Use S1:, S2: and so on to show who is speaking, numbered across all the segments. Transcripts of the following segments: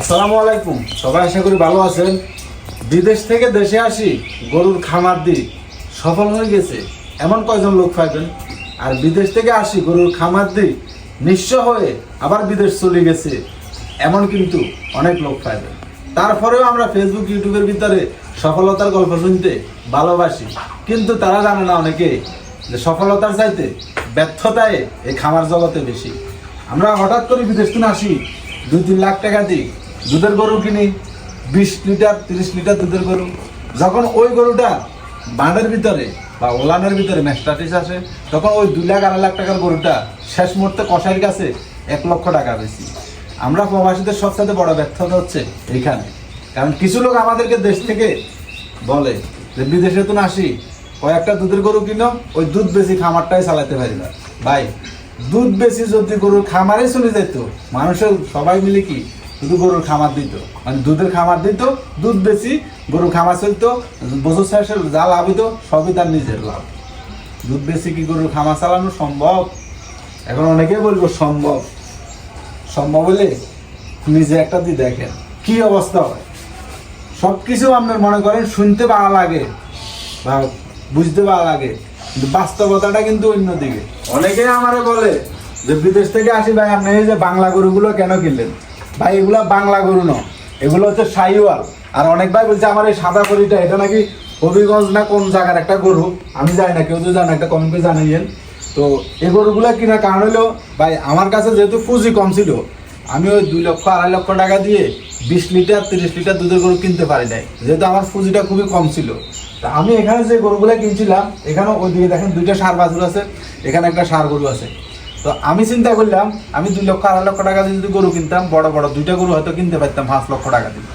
S1: আসসালামু আলাইকুম। সবাই আশা করি ভালো আছেন। বিদেশ থেকে দেশে আসি, গরুর খামার দিই সফল হয়ে গেছে। এমন কয়জন লোক পাইবেন? আর বিদেশ থেকে আসি, গরুর খামার দিই নিঃস্ব হয়ে আবার বিদেশ চলে গেছে। এমন কিন্তু অনেক লোক পাইবেন। তারপরেও আমরা ফেসবুক ইউটিউবের ভিতরে সফলতার গল্প শুনতে ভালোবাসি। কিন্তু তারা জানে না অনেকে যে সফলতার চাইতে ব্যর্থতায় এই খামার জগতে বেশি। আমরা হঠাৎ করে বিদেশ থেকে আসি দুই তিন লাখ টাকা দিই দুধের গরু কিনি, বিশ লিটার, তিরিশ লিটার দুধের গরু। যখন ওই গরুটা বাঁধের ভিতরে বা ওলানের ভিতরে ম্যাস্টাটিস আসে, তখন ওই দুই লাখ, আড়াই লাখ টাকার গরুটা শেষ মুহূর্তে কষাইয়ের কাছে এক লক্ষ টাকা বেশি। আমরা প্রবাসীদের সবসাথে বড় ব্যর্থতা হচ্ছে এইখানে। কারণ কিছু লোক আমাদেরকে দেশ থেকে বলে যে, বিদেশে তো আসি, কয়েকটা দুধের গরু কিনো, ওই দুধ বেশি খামারটাই চালাতে পারি না। ভাই, দুধ বেশি যদি গরুর খামারে চলে যেত, মানুষের সবাই মিলে কি শুধু গরুর খামার দিত। মানে দুধের খামার দিত, দুধ বেশি গরুর খামার চলতো, বছর শেষে যা লাভ হইতো, সবই তার নিজের লাভ। দুধ বেশি কি গরুর খামার চালানো সম্ভব? এখন অনেকেই বলব, সম্ভব। সম্ভব হলে নিজে একটা দিয়ে দেখেন, কি অবস্থা হয়। সব কিছু আপনার মনে করেন, শুনতে ভালো লাগে বা বুঝতে ভালো লাগে, কিন্তু বাস্তবতাটা কিন্তু অন্যদিকে অনেকেই আমারে বলে যে, বিদেশ থেকে আসি ভাই, আপনি এই যে বাংলা গরুগুলো কেন কিনলেন? ভাই, এগুলো বাংলা গরু ন এগুলো হচ্ছে সাইওয়াল। আর অনেক ভাই বলছে, আমার এই সাদা গরুটা, এটা নাকি হবিগঞ্জ না কোন জায়গার একটা গরু? আমি জানি না, কেউ যদি জানে একটা কমেন্টে জানাইয়েন। তো এই গরুগুলা কেনার কারণ হলো ভাই, আমার কাছে যেহেতু পুঁজি কম ছিল, আমি ওই দুই লক্ষ, আড়াই লক্ষ টাকা দিয়ে বিশ লিটার, তিরিশ লিটার দুধের গরু কিনতে পারি নাই, যেহেতু আমার পুঁজিটা খুবই কম ছিল। তা আমি এখানে যে গরুগুলা কিনছিলাম এখানে ওই দিকে দেখেন দুইটা সার বাছুর আছে, এখানে একটা সার গরু আছে। তো আমি চিন্তা করলাম, আমি দুই লক্ষ আড়াই লক্ষ টাকা দিয়ে যদি গরু কিনতাম, বড় বড় দুইটা গরু হয়তো কিনতে পারতাম, পাঁচ লক্ষ টাকা দিয়ে।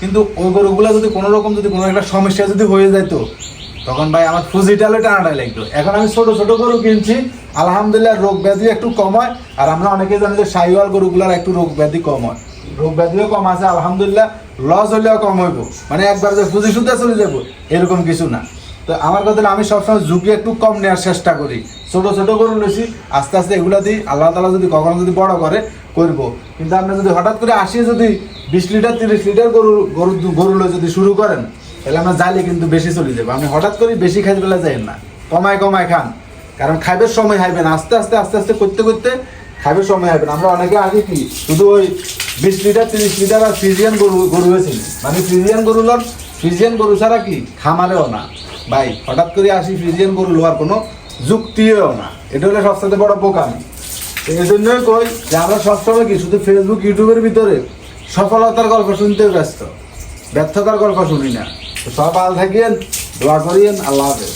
S1: কিন্তু ওই গরুগুলা যদি কোনো রকম যদি কোনো একটা সমস্যা যদি হয়ে যেত তখন ভাই আমার ফুজিটালে টানাটাই লাগতো। এখন আমি ছোট ছোট গরু কিনছি, আলহামদুলিল্লাহ রোগ ব্যাধি একটু কম হয়, আর আমরা অনেকে জানি যে সাইওয়াল গরুগুলার একটু রোগ ব্যাধি কম হয়। রোগ ব্যাধিও কম আছে, আলহামদুলিল্লাহ লস হলেও কম হইব। মানে একবার যে ফুজি সুদ্ধা চলে যাব, এরকম কিছু না। তো আমার কথা আমি সবসময় ঝুঁকি একটু কম নেওয়ার চেষ্টা করি। ছোট ছোট গরু লইছি, আস্তে আস্তে এগুলা দিই আল্লাহ তালা যদি কখনো যদি বড় করে, করব। কিন্তু আপনি যদি হঠাৎ করে আসি যদি বিশ লিটার, তিরিশ লিটার গরু গরু গরু যদি শুরু করেন, তাহলে আমরা জালি কিন্তু বেশি চলে যাব। আমি হঠাৎ করে বেশি খাইতে বেলা যাই না। কমায় কমায় খান। কারণ খাইবার সময় হাইবেন আস্তে আস্তে আস্তে আস্তে করতে করতে খাইবার সময় হাইবেন আমরা অনেকে আগে কি, শুধু ওই বিশ লিটার, তিরিশ লিটার আর ফ্রিজিয়ান গরু গরু হয়েছিল মানে ফ্রিজিয়ান গরু লন ফ্রিজিয়ান গরু ছাড়া কি খামারেও না। ভাই, হঠাৎ করে আসি ফ্রিজিয়ান গরু লোয়ার কোনো যুক্তিও না। এটা হলো সবচেয়ে বড় বোকামি এই জন্যই কই যে আমরা সবসময় কি শুধু ফেসবুক ইউটিউবের ভিতরে সফলতার গল্প শুনতে ব্যস্ত। ব্যর্থতার গল্প শুনি না। সব আল থাকিয়েন দোয়া করিয়েন, আল্লাহ হাফেজ।